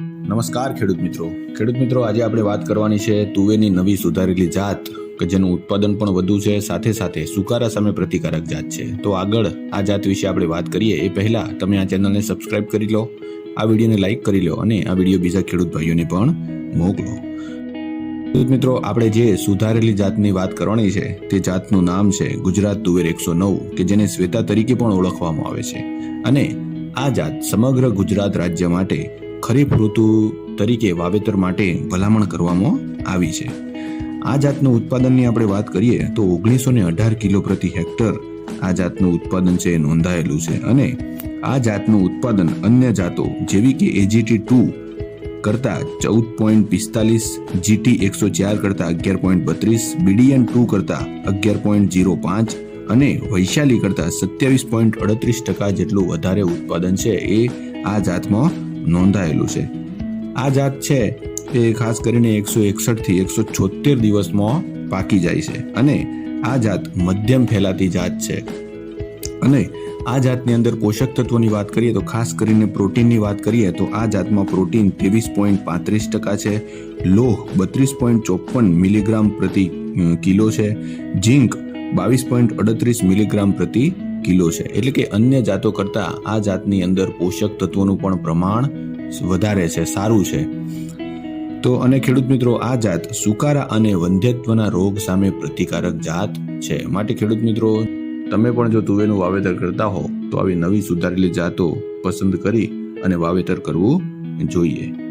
નમસ્કાર ખેડૂત મિત્રો. ખેડૂત મિત્રો, આજે આપણે વાત કરવાની છે તુવેરની નવી સુધારેલી જાત કે જેનું ઉત્પાદન પણ વધુ છે, સાથે સાથે સુકારા સામે પ્રતિકારક જાત છે. તો આગળ આ જાત વિશે આપણે વાત કરીએ. એ પહેલા તમે આ ચેનલને સબસ્ક્રાઇબ કરી લો, આ વિડીયોને લાઇક કરી લો અને આ વીડિયો બીજા ખેડૂત ભાઈઓને પણ મોકલો. ખેડૂત મિત્રો, આપણે જે સુધારેલી જાતની વાત કરવાની છે, તે જાતનું નામ છે ગુજરાત તુવેર એકસો નવ, કે જેને શ્વેતા તરીકે પણ ઓળખવામાં આવે છે. અને આ જાત સમગ્ર ગુજરાત રાજ્ય માટે ખરીફ ઋતુ તરીકે વાવેતર માટે ભલામણ કરવામાં આવી છે. આ જાતનું ઉત્પાદનની આપણે વાત કરીએ તો ઓગણીસો ને અઢાર કિલો પ્રતિ હેક્ટર આ જાતનું ઉત્પાદન છે નોંધાયેલું છે અને આ જાતનું ઉત્પાદન અન્ય જાતો જેવી કે એજીટી ટુ કરતાં ચૌદ પોઈન્ટ પિસ્તાલીસ જીટી એકસો ચાર કરતાં અગિયાર પોઈન્ટ બત્રીસ બીડીએન ટુ કરતાં અગિયાર પોઈન્ટ જીરો પાંચ અને વૈશાલી કરતાં સત્યાવીસ પોઈન્ટ અડત્રીસ ટકા જેટલું વધારે ઉત્પાદન છે એ આ જાતમાં નોંધાયેલું છે. આ જાત છે એ ખાસ કરીને એકસો એકસઠથી એકસો છોતેર દિવસમાં પાકી જાય છે. અને આ જાત મધ્યમ ફેલાતી જાત છે. અને આ જાતની અંદર પોષક તત્વોની વાત કરીએ તો ખાસ કરીને પ્રોટીનની વાત કરીએ તો આ જાતમાં પ્રોટીન ત્રેવીસ પોઈન્ટ પાંત્રીસ ટકા છે. લોહ બત્રીસ પોઈન્ટ ચોપન મિલીગ્રામ પ્રતિ કિલો છે. ઝીંક બાવીસ પોઈન્ટ અડત્રીસ મિલીગ્રામ પ્રતિ કિલો છે. એટલે કે અન્ય જાતો કરતાં આ જાતની અંદર પોષક તત્વોનું પણ પ્રમાણ વધારે છે, સારું છે. તો અને ખેડૂત મિત્રો, આ જાત સુકારા અને વંધ્યત્વના રોગ સામે પ્રતિકારક જાત છે. માટે ખેડૂત મિત્રો, તમે પણ જો તુવેરનું વાવેતર કરતા હો, તો આવી નવી સુધારેલી જાતો પસંદ કરી અને વાવેતર કરવું જોઈએ.